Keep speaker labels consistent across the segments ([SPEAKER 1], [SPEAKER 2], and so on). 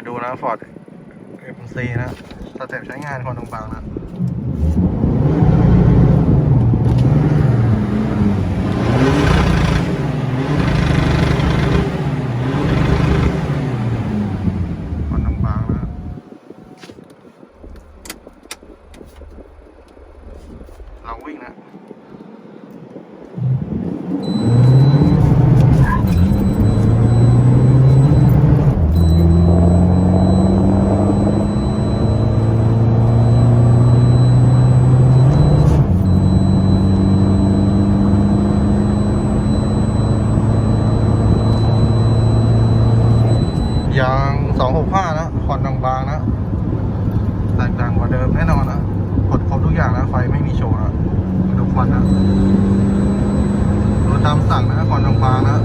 [SPEAKER 1] มาดูนะฟอร์ดเอ็มซีนะสเต็ปใช้งานคนตรงบางนะ คนตรงบางนะลองวิ่งนะ ยาง265นะควันบางๆนะแตกต่างกว่าเดิมแน่นอนนะกดครบทุกอย่างนะไฟไม่มีโชว์นะดูควันนะดูตามสั่งนะควันบางๆนะ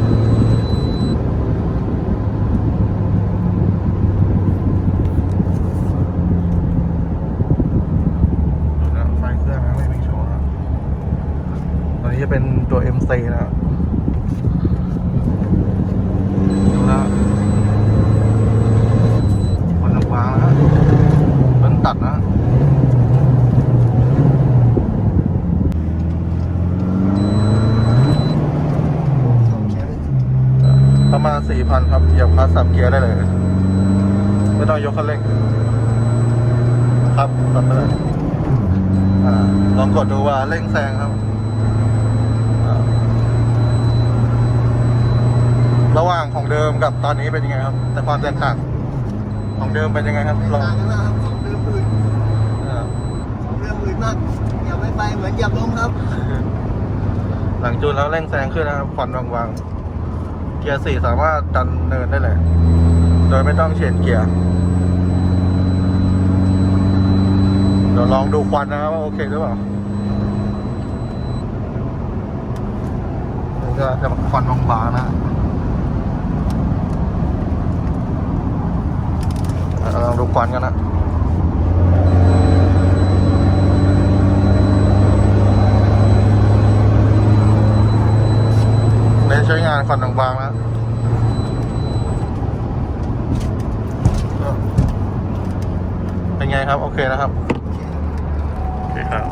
[SPEAKER 1] ไฟเครื่องนะไม่มีโชว์นะตอนนี้จะเป็นตัว MC นะ ดูนะมันลำบางนะมันตั ดนะประมาณสี่พันครับเหยียบคลัสสับเกียร์ได้เลย ไม่ต้องยกคันเร่ง ครับตัดไปเลยอ่าลองกดดูว่าเร่งแซงครับ ระหว่างของเดิมกับตอนนี้เป็นยังไงครับ แต่ความแตกต่างของเดิมเป็นยังไงครับลอง
[SPEAKER 2] มากอย่าไม่ไปเหมือนอย่าล้มครับ
[SPEAKER 1] หลังจูนแล้วเร่งแซงขึ้นนะครับผ่อนวางๆเกียร์สี่สามารถดันเนินได้เลย โดยไม่ต้องเชนเกียร์เดี๋ยวลองดูควันนะครับว่าโอเคหรือเปล่าก็จะควันบางๆนะลองดูควันกันนะ เน้นใช้งานควันบางแล้วเป็นไงครับ โอเคนะครับ โอเคครับ